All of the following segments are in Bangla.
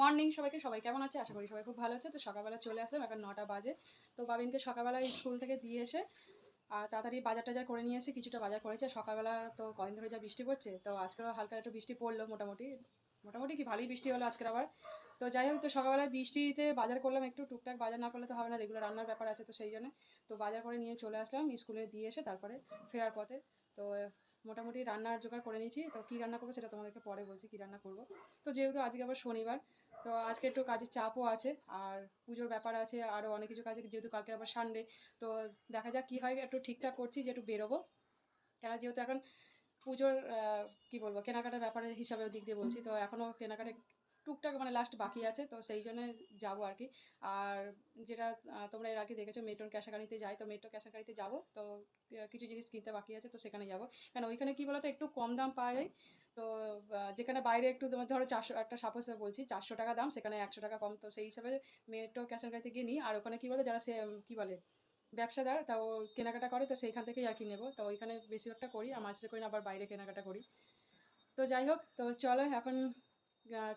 মর্নিং সবাইকে, সবাই কেমন আছে? আশা করি সবাই খুব ভালো আছে। তো সকালবেলা চলে আসলাম, এখন নটা বাজে। তো বাবিনকে সকালবেলা স্কুল থেকে দিয়ে এসে, আর তাড়াতাড়ি বাজার টাজার করে নিয়ে এসে, কিছুটা বাজার করেছে। সকালবেলা তো কদিন ধরে যা বৃষ্টি পড়ছে, তো আজকেও হালকা একটু বৃষ্টি পড়ল মোটামুটি। মোটামুটি কি ভালোই বৃষ্টি হলো আজকের আবার। তো যাই হোক, তো সকালবেলায় বৃষ্টিতে বাজার করলাম একটু, টুকটাক বাজার না করলে তো হবে না রেগুলার রান্নার ব্যাপার আছে তো সেই জন্য। তো বাজার করে নিয়ে চলে আসলাম, স্কুলে দিয়ে এসে তারপরে ফেরার পথে। তো মোটামুটি রান্নার জোগাড় করে নিয়েছি। তো কী রান্না করব সেটা তোমাদেরকে পরে বলছি, কী রান্না করব। তো যেহেতু আজকে আবার শনিবার, তো আজকে একটু কাজের চাপও আছে, আর পুজোর ব্যাপার আছে আরও অনেক কিছু কাজ, যেহেতু কালকে আবার সানডে তো দেখা যাক কী হয়, একটু ঠিকঠাক করছি যে একটু বেরোবো। কেন যেহেতু এখন পুজোর কি বলব, কেনাকাটার ব্যাপারের হিসাবে দিক দিয়ে বলছি, তো এখনও কেনাকাটা টুকটাক মানে লাস্ট বাকি আছে, তো সেই জন্য যাব আর কি। আর যেটা তোমরা এর আগে দেখেছ, মেট্রোর ক্যাশাকানিতে যাই, তো মেট্রো ক্যাশাকানিতে যাব, তো কিছু জিনিস কিনতে বাকি আছে, তো সেখানে যাব। কারণ ওইখানে কী বলতো, একটু কম দাম পাওয়া যায় তো যেখানে বাইরে একটু ধরো চারশো, একটা সাপোজ বলছি, চারশো টাকা দাম, সেখানে একশো টাকা কম, তো সেই হিসাবে মেট্রো ক্যাশ অ্যান্ড ক্যারিতে গিয়ে নিই। আর ওখানে কী বলে যারা সে কী বলে, ব্যবসাদার তাও কেনাকাটা করে, তো সেইখান থেকেই আর কি নেব। তো ওইখানে বেশিরভাগটা করি, আর মাঝে করি না, আবার বাইরে কেনাকাটা করি। তো যাই হোক, তো চলো, এখন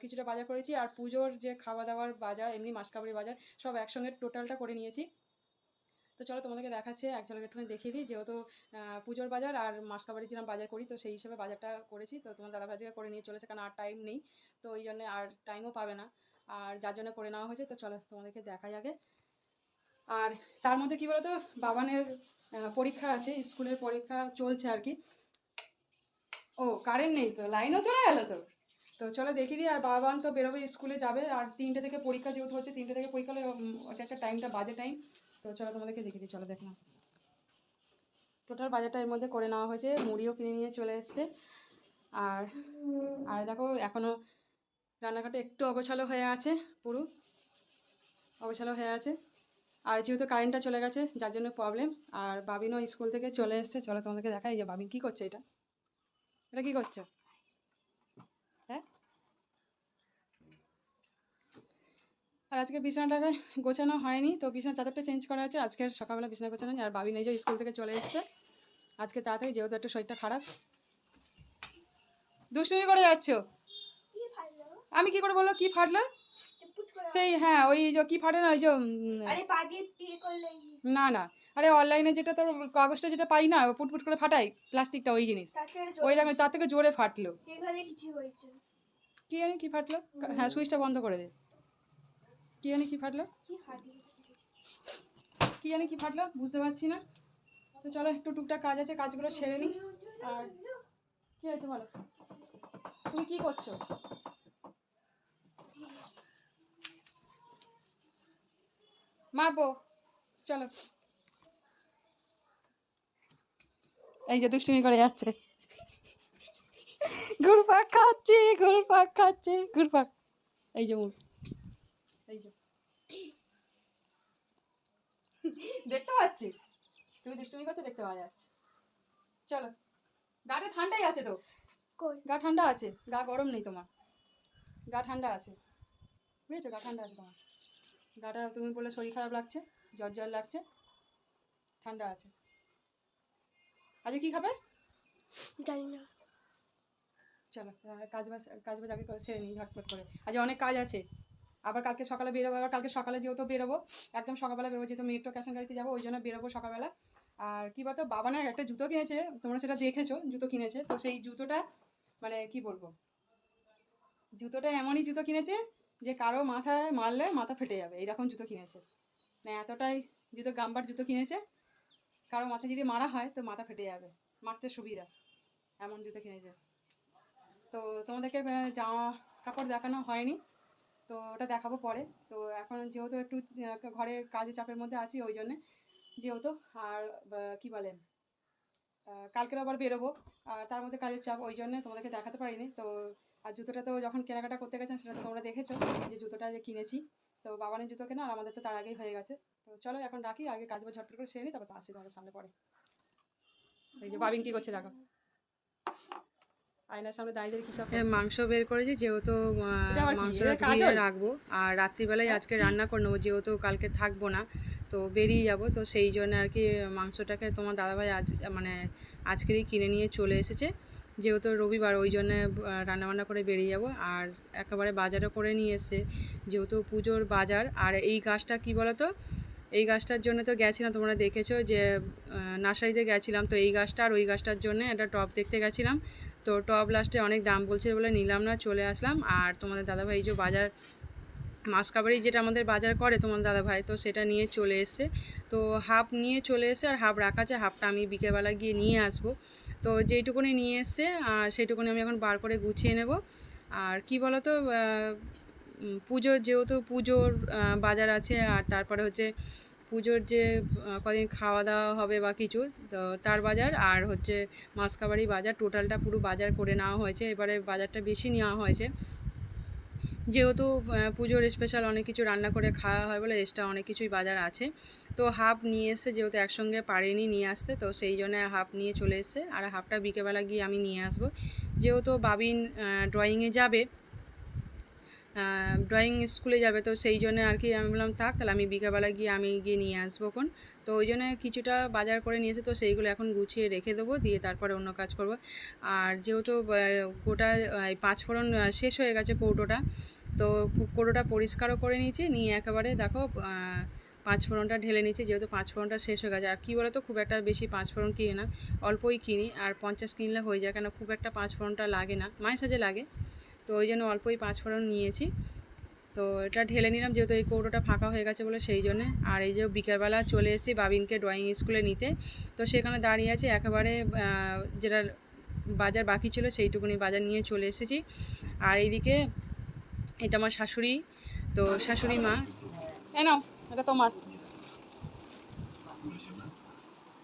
কিছুটা বাজার করেছি আর পুজোর যে খাওয়া দাওয়ার বাজার, এমনি মাসকাবারি বাজার, সব একসঙ্গে টোটালটা করে নিয়েছি। তো চলো তোমাদেরকে দেখাচ্ছে, এক ঝলক একটুখানি দেখিয়ে দিই, যেহেতু পুজোর বাজার আর মাসকাবারি যেরকম বাজার করি, তো সেই হিসেবে বাজারটা করেছি। তো তোমার দাদা ভাজিকে করে নিয়ে চলেছে, কারণ আর টাইম নেই, তো ওই জন্য আর টাইমও পাবে না। আর যার জন্য করে নেওয়া হয়েছে, তো চলো তোমাদেরকে দেখাই আগে। আর তার মধ্যে কি বলতো, বাবানের পরীক্ষা আছে, স্কুলের পরীক্ষা চলছে আর কি। ও কারেন্ট নেই তো লাইনও চলে গেলো তো? তো চলো দেখিয়ে দিই, আর বাবান তো বেরোবে স্কুলে যাবে। আর তিনটে থেকে পরীক্ষা যেহেতু হচ্ছে, তিনটে থেকে পরীক্ষা ওটা একটা টাইমটা বাজে টাইম তো চলো তোমাদেরকে দেখিয়ে দিই, চলো দেখলাম টোটাল বাজারটা এর মধ্যে করে নেওয়া হয়েছে, মুড়িও কিনে নিয়ে চলে এসছে। আর আর দেখো এখনও রান্নাঘাটে একটু অগোছালো হয়ে আছে, পুরো অগোছালো হয়ে আছে। আর যেহেতু কারেন্টটা চলে গেছে, যার জন্য প্রবলেম আর বাবিনও স্কুল থেকে চলে এসছে, চলো তোমাদেরকে দেখাই যে বাবিন কী করছে এটা। এটা কী করছে? আর আজকে বিছানাটাকে গোছানো হয়নি তো বিছানা চাদরটা চেঞ্জ করা আছে আজকের সকালবেলা বিছানা গোছানো। আর বাবি নিজে স্কুল থেকে চলে এসছে। আজকে তাড়াতাড়ি যেহেতু একটু শরীরটা খারাপ। দুষ্টুমি করে যাচ্ছ? আমি কি করে বলল কি ফাটলো? সেই হ্যাঁ ওই যে কি ফাটে না ওই যে দিয়ে ইয়ে করলে না না। আরে অনলাইনে যেটা তোর কাগজটা যেটা পাই না পুটপুট করে ফাটাই প্লাস্টিকটা ওই জিনিস। ওই রকম তার থেকে জোরে ফাটলো। কি জানি কি ফাটলো? হ্যাঁ সুইচটা বন্ধ করে দে। কি জানি কি ফাটলো? কি জানি কি ফাটলো? বুঝতে পারছি না। তো চলো, একটু টুকটাক কাজ আছে, কাজগুলো সেরে নিই আর কি আছে বলো? তুমি কি করছ? মাপো চলো। এই যে দুষ্টুমি করে যাচ্ছে। ঘুরপাক খাচ্ছে ঘুরপাক খাচ্ছে ঘুরপাক এই যে মুখ এই যে। দেখতে পাচ্ছি? তুমি দুষ্টুমি করছ দেখতে পাওয়া যাচ্ছে। চলো। গাটা ঠান্ডাই আছে তো? গা ঠান্ডা আছে? গা গরম নেই তোমার। গা ঠান্ডা আছে। বুঝেছ? গা ঠান্ডা আছে তোমার। গাটা তুমি বললে শরীর খারাপ লাগছে জ্বর জ্বর লাগছে ঠান্ডা আছে। আজকে কি খাবে? জানি না। চলো কাজ বাজ কাজ বাজ আগে সেরে নিই ঝটপট করে। আজ অনেক কাজ আছে। আবার কালকে সকালে বেরোবো, আবার কালকে সকালে যেহেতু বেরোবো, একদম সকালবেলা বেরোবো, যেহেতু মেট্রো ক্যাশন গাড়িতে যাব, ওই জন্য বেরোবো সকালবেলা। আর কি বলতো, বাবা না একটা জুতো কিনেছে, তোমরা সেটা দেখেছ, জুতো কিনেছে, তো সেই জুতোটা মানে কি বলব, জুতোটা এমনই জুতো কিনেছে যে কারও মাথায় মারলে মাথা ফেটে যাবে, এইরকম জুতো কিনেছে। না, এতটাই জুতো, গাম্বার জুতো কিনেছে, কারও মাথায় যদি মারা হয় তো মাথা ফেটে যাবে, মারতে সুবিধা, এমন জুতো কিনেছে। তো তোমাদেরকে জামা কাপড় দেখানো হয়নি তো ওটা দেখাবো পরে। তো এখন যেহেতু একটু ঘরে কাজে চাপের মধ্যে আছি ওই জন্যে। যেহেতু আর কি বলে কালকের আবার বেরোবো। আর তার মধ্যে কাজের চাপ ওই জন্যে তোমাদেরকে দেখাতে পারিনি। তো আর জুতোটা তো যখন কেনাকাটা করতে গেছেন সেটা তো তোমরা দেখেছ যে জুতোটা যে কিনেছি। তো বাবানের জুতো কেনা আর আমাদের তো তার আগেই হয়ে গেছে। তো চলো এখন রাখি, আগে কাজ বাজ ঝটপট করে সেরে নিই তারপর আসি তোমাদের সামনে পরে। এই যে বাবিন কি করছে দেখো। আয়নার সামনে দাঁড়িয়ে দাঁড়িয়ে কি সব মাংস বের করেছি যেহেতু? মাংসটা ধুয়ে রাখব। আর রাত্রিবেলায় আজকে রান্না করে নেব যেহেতু কালকে থাকব না তো বেরিয়ে যাব। তো সেই জন্য আর কি মাংসটাকে তোমার দাদাভাই আজ মানে আজকেরই কিনে নিয়ে চলে এসেছে। যেহেতু রবিবার ওই জন্যে রান্নাবান্না করে বেরিয়ে যাব। আর একেবারে বাজারও করে নিয়ে এসছে যেহেতু পুজোর বাজার। আর এই গাছটা কি বলো তো এই গাছটার জন্য তো গেছিলাম তোমরা দেখেছ যে নার্সারিতে গেছিলাম। তো এই গাছটা আর ওই গাছটার জন্য একটা টব দেখতে গেছিলাম। তো টপ লাস্টে অনেক দাম বলছিল বলে নিলাম না, চলে আসলাম। আর তোমাদের দাদাভাই যে বাজার মাসকাবারি যেটা আমাদের বাজার করে তোমার দাদাভাই, তো সেটা নিয়ে চলে এসছে। তো হাফ নিয়ে চলে এসে আর হাফ রাখা আছে, হাফটা আমি বিকেলবেলা গিয়ে নিয়ে আসব। তো যেইটুকুনি নিয়ে এসছে, আর সেইটুকুনি আমি এখন বার করে গুছিয়ে নেব। আর কি বলো তো পুজোর যেহেতু পুজোর বাজার আছে, আর তারপরে হচ্ছে পুজোর যে কদিন খাওয়া দাওয়া হবে বা কিছু, তো তার বাজার আর হচ্ছে মাসকাবাড়ি বাজার, টোটালটা পুরো বাজার করে নেওয়া হয়েছে। এবারে বাজারটা বেশি নেওয়া হয়েছে। যেহেতু পুজোর স্পেশাল অনেক কিছু রান্না করে খাওয়া হয় বলে এক্সট্রা অনেক কিছুই বাজার আছে। তো হাফ নিয়ে এসছে, যেহেতু একসঙ্গে পারেনি নিয়ে আসতে, তো সেই জন্য হাফ নিয়ে চলে এসছে। আর হাফটা বিকেলবেলা গিয়ে আমি নিয়ে আসব। যেহেতু বাবিন ড্রয়িংয়ে যাবে ড্রয়িং স্কুলে যাবে তো সেই জন্য আর কি আমি বললাম থাক তাহলে আমি বিকেলবেলা গিয়ে আমি গিয়ে নিয়ে আসব কোন তো ওই জন্য কিছুটা বাজার করে নিয়েছে তো সেইগুলো এখন গুছিয়ে রেখে দেবো দিয়ে তারপরে অন্য কাজ করব। আর যেহেতু গোটা আহ, এই পাঁচ ফোড়ন শেষ হয়ে গেছে কৌটোটা তো কৌটোটা পরিষ্কারও করে নিয়েছি নিয়ে একেবারে দেখো আহ, পাঁচ ফোড়নটা ঢেলে নিয়েছি যেহেতু পাঁচ ফোড়নটা শেষ হয়ে গেছে। আর কী বলো তো খুব একটা বেশি পাঁচ ফোড়ন কিনি না অল্পই কিনি আর পঞ্চাশ কিনলে হয়ে যায় কেন খুব একটা পাঁচ ফোড়নটা লাগে না মায়ের সাজে লাগে। তো ওই জন্য অল্পই পাঁচ ফোড়ন নিয়েছি। তো এটা ঢেলে নিলাম, যেহেতু এই কৌটোটা ফাঁকা হয়ে গেছে বলে সেই জন্যে। আর এই যে বিকেলবেলা চলে এসেছি বাবিনকে ড্রয়িং স্কুলে নিতে। তো সেখানে দাঁড়িয়ে আছে, একেবারে যেটা বাজার বাকি ছিল সেইটুকুনি বাজার নিয়ে চলে এসেছি। আর এইদিকে এটা আমার শাশুড়ি, তো শাশুড়ি মা। নাও, এটা তোমার।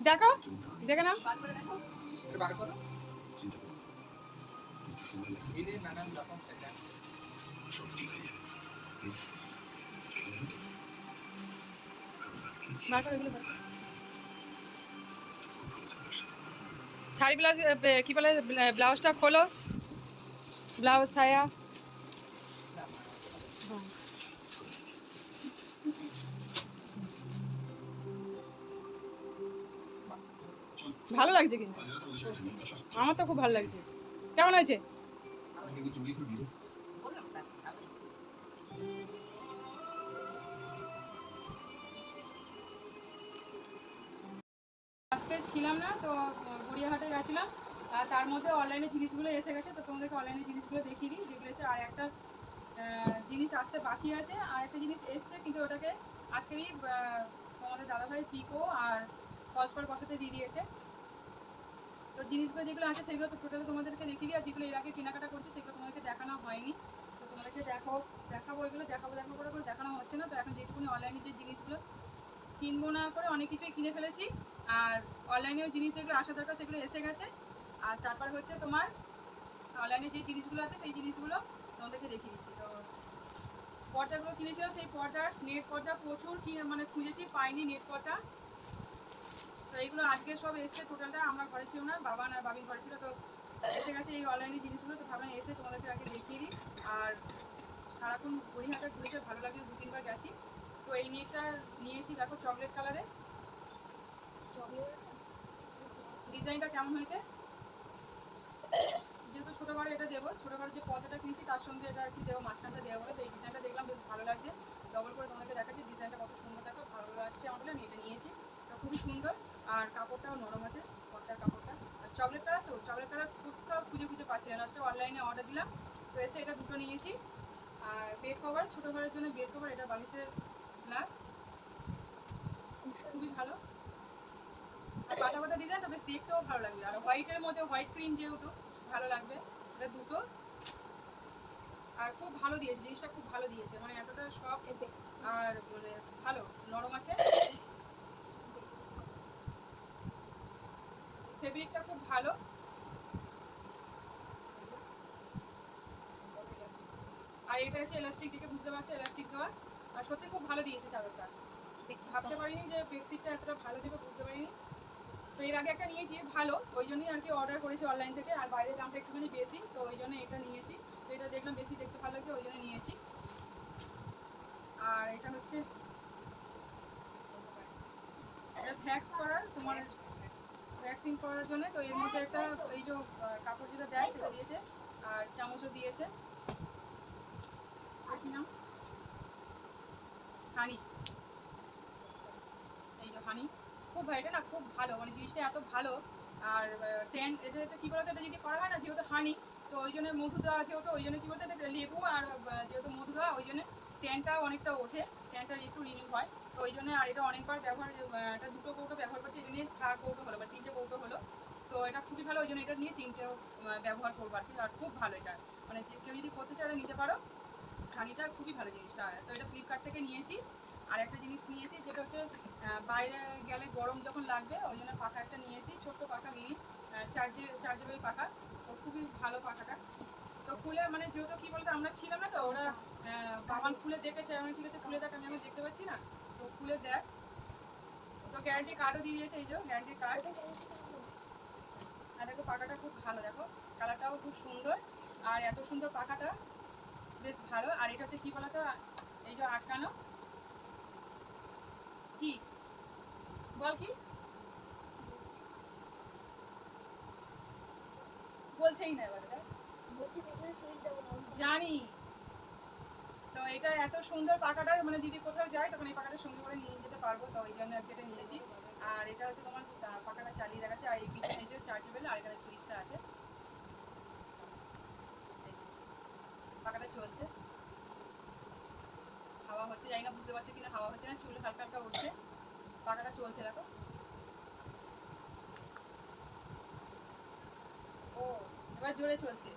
দেখো, দেখে নাও। শাড়ি ব্লাউজ কি বলে ব্লাউজটা খোলো। ব্লাউজ সায়া। ভালো লাগছে কিন্তু। আমার তো খুব ভালো লাগছে। কেমন হয়েছে? আজকে ছিলাম না, তো গড়িয়াহাটে গেছিলাম। আর তার মধ্যে অনলাইনে জিনিসগুলো এসে গেছে, তো তোমাদেরকে অনলাইনে জিনিসগুলো দেখিয়ে দিই। যেগুলো এসে আর একটা জিনিস আসতে বাকি আছে। আর একটা জিনিস এসছে, কিন্তু ওটাকে আজকেরই তোমাদের দাদাভাই পিকো আর ফলসপার বসাতে দিয়ে দিয়েছে। তো জিনিসগুলো যেগুলো আছে সেগুলো তো টোটালি তোমাদেরকে দেখিয়ে আর যেগুলো এর আগে কেনাকাটা করছি সেগুলো তোমাদেরকে দেখানো হয়নি। তো তোমাদেরকে দেখো দেখাবো, এগুলো দেখাবো দেখাবো, করে করে দেখানো হচ্ছে না। তো এখন যেটুকুনি অনলাইনে যে জিনিসগুলো কিনবো না করে অনেক কিছুই কিনে ফেলেছি। আর অনলাইনেও জিনিস যেগুলো আসা দরকার সেগুলো এসে গেছে। আর তারপর হচ্ছে তোমার অনলাইনে যে জিনিসগুলো আছে সেই জিনিসগুলো তোমাদেরকে দেখিয়ে দিচ্ছি। তো পর্দাগুলো কিনেছিলাম, সেই পর্দার, নেট পর্দা প্রচুর কি মানে খুঁজেছি, পাইনি নেট পর্দা। তো এইগুলো আজকে সব এসে টোটালটা আমরা ঘরে ছিল না, বাবা না বাবিন ঘরে ছিল, তো এসে গেছে এই অনলাইনে জিনিসগুলো, তো ভাবলাম এসে তোমাদেরকে আগে দেখিয়ে দিই। আর সারাক্ষণ গড়িহাটে ঘুরেছে, ভালো লাগে দু তিনবার গেছি। তো এই নেটটা নিয়েছি, দেখো চকলেট কালারে ডিজাইনটা কেমন হয়েছে? যেহেতু ছোটো ঘরে এটা দেবো, ছোটো ঘরে যে পর্দাটা কিনেছি, তার সঙ্গে এটা আর কি দেবো, মাঝখানটা দেওয়া বলে, তো এই ডিজাইনটা দেখলাম, বেশ ভালো লাগছে। ডবল করে তোমাদেরকে দেখাচ্ছি ডিজাইনটা কত সুন্দর দেখো, ভালো লাগছে আমার বলে আমি এটা নিয়েছি। তো খুবই সুন্দর। আর কাপড়টাও নরম আছে পর্দার কাপড়টা। আর চকলেট কালার তো চকলেট কালার কোথাও খুঁজে খুঁজে পাচ্ছি না। লাস্টে অনলাইনে অর্ডার দিলাম তো এসে এটা দুটো নিয়েছি। আর বেড কভার ছোটো ঘরের জন্য বেড কভার এটা বালিশের ব্ল্যাক খুবই ভালো। আর পাতা পাতা ডিজাইন তো বেশ দেখতেও ভালো লাগবে। আর হোয়াইটের মধ্যে হোয়াইট ক্রিম যেহেতু ভালো লাগবে। এটা দুটো। আর খুব ভালো দিয়েছে জিনিসটা খুব ভালো দিয়েছে। মানে এতটা সব আর মানে ভালো নরম আছে। ফেব্রিকটা খুব ভালো। আর এটা হচ্ছে এলাস্টিক দেখে বুঝতে পারছ এলাস্টিক দেওয়া। আর সত্যি খুব ভালো দিয়েছে চাদরটা। ভাবতে পারিনি যে বেডশিটটা এতটা ভালো দেবে বুঝতে পারিনি। তো এর আগে একটা নিয়েছি ভালো। ওই জন্যই আর কি অর্ডার করেছি অনলাইন থেকে। আর বাইরের দামটা একটুখানি বেশি তো ওই জন্য এটা নিয়েছি। তো এটা দেখলাম বেশি দেখতে ভালো লাগছে ওই জন্য নিয়েছি। আর এটা হচ্ছে এটা ভ্যাক্স করার তোমার ভ্যাকসিন করার জন্য, তো এর মধ্যে একটা এই যে কাপড় যেটা দেয় সেটা দিয়েছে, আর চামচও দিয়েছে। কি নাম? হানি। এই যে হানি। খুব এটা না খুব ভালো মানে জিনিসটা এত ভালো। আর টেন এতে এতে কী বলতো, এটা যদি করা হয় না, যেহেতু হানি, তো ওই জন্য মধু দেওয়া যেহেতু, ওই জন্য কী বলতো লেবু আর যেহেতু ট্যানটাও অনেকটা ওঠে, ট্যানটা একটু রিনিউ হয়। তো ওই জন্য আর এটা অনেকবার ব্যবহার এটা দুটো কৌটো ব্যবহার করছি, এটা নিয়ে থার্ড কৌটো হলো মানে তিনটে কৌটো হলো। তো এটা খুবই ভালো, ওই জন্য এটা নিয়ে তিনটে ব্যবহার করব আর কি, আর খুব ভালো এটা। মানে কেউ যদি করতে চায়, নিতে পারো। হানিটা খুবই ভালো জিনিসটা। তো এটা ফ্লিপকার্ট থেকে নিয়েছি। আর একটা জিনিস নিয়েছি, যেটা হচ্ছে বাইরে গেলে গরম যখন লাগবে, ওই জন্য পাখা একটা নিয়েছি, ছোট্ট পাখা মিনি চার্জে, চার্জেবল পাখা। তো খুবই ভালো পাখাটা। তো খুলে মানে যেহেতু কি বলতো, আমরা ছিলাম না তো, ওরা বাবান খুলে দেখেছে। আমি ঠিক আছে খুলে দেখ, আমি এখন দেখতে পাচ্ছি না। তো খুলে দেখ। তো গ্যারান্টি কার্ডও দিয়ে দিয়েছে এই যে গ্যারান্টি কার্ড আর দেখো, পাখাটা খুব ভালো, দেখো। কালারটাও খুব সুন্দর। আর এত সুন্দর পাখাটা, বেশ ভালো। আর এটা হচ্ছে কি বলতো, এই যে আটকানো। কি? বল কি? বলছেই না এবারে, দেখ। জানি। তো এটা এত সুন্দর পাখাটা মানে যদি কোথাও যাই, তখন এই পাখাটা সঙ্গে করে নিয়ে যেতে পারব। তো ওই জন্য এটা নিয়েছি। আর এটা হচ্ছে তোমার পাখাটা চালিয়ে দেখাচ্ছে। আর এই পিছনে যে চার্জেবল আর এখানে সুইচটা আছে। এই পাখাটা চলছে। হাওয়া হচ্ছে, জানি না, বুঝতে পারছে কিনা, হাওয়া হচ্ছে না, চুল হালকা হালকা উঠছে। পাখাটা চলছে, দেখো। ও, এবার জোরে চলছে।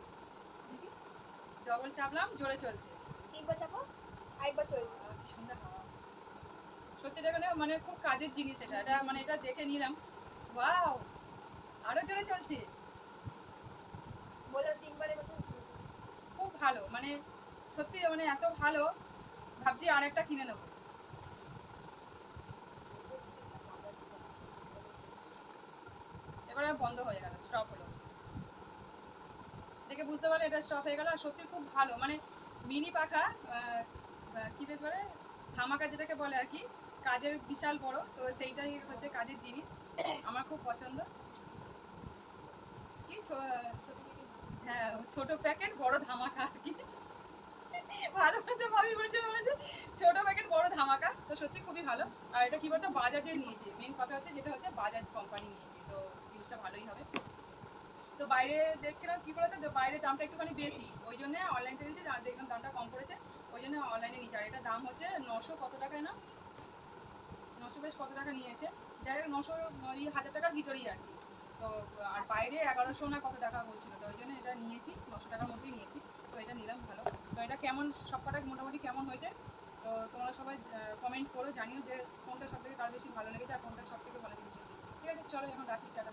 ডবল চাপলাম জোরে চলছে। তিনবার চাপো আরেকবার চলবে। কি সুন্দর হাওয়া। সত্যি এটা মানে মানে খুব কাজের জিনিস এটা। এটা মানে এটা দেখে নিলাম। ওয়াও! আরও জোরে চলছে। বলো তিনবারের মতো খুব ভালো মানে সত্যি মানে এত ভালো ভাবছি আর একটা কিনে নেব। এবারে বন্ধ হয়ে গেল স্টপ হলো। দেখে বুঝতে পারলে এটা স্টপ হয়ে গেল। আর সত্যি খুব ভালো। মানে মিনি পাখা কি বেশ বলে? ধামাকা যেটাকে বলে আর কি, কাজের বিশাল বড়। তো সেইটাই হচ্ছে কাজের জিনিস। আমার খুব পছন্দ। কি? হ্যাঁ ছোট প্যাকেট বড় ধামাকা আর কি। ভালো ভাবি বলছে বলেছে ছোট প্যাকেট বড় ধামাকা। তো সত্যি খুবই ভালো। আর এটা কি বলতো? বাজাজের নিয়েছি। মেন কথা হচ্ছে যেটা হচ্ছে বাজাজ কোম্পানি নিয়েছি। তো জিনিসটা ভালোই হবে। তো বাইরে দেখছিলাম, কি বলতো? তো বাইরে দামটা একটুখানি বেশি। ওই জন্য অনলাইন থেকে নিয়েছি যা- দেখলাম দামটা কম পড়েছে। ওই জন্য অনলাইনে নিয়েছি। আর এটা দাম হচ্ছে নশো কত টাকায় না? নশো বেশ কত টাকা নিয়েছে। যাই হোক, নশো ওই হাজার টাকার ভিতরেই আর কি। তো, আর বাইরে এগারোশো না কত টাকা বলছিল। তো ওই জন্য এটা নিয়েছি, নশো টাকার মধ্যেই নিয়েছি। তো এটা নিলাম, ভালো। তো এটা কেমন, সবকটা মোটামুটি কেমন হয়েছে? তো তোমরা সবাই কমেন্ট করো, জানিও যে কোনটা সব থেকে কার বেশি ভালো লেগেছে আর কোনটা সব থেকে ভালো জিনিস হয়েছে। ঠিক আছে, চলো এখন রাখি, টাটা।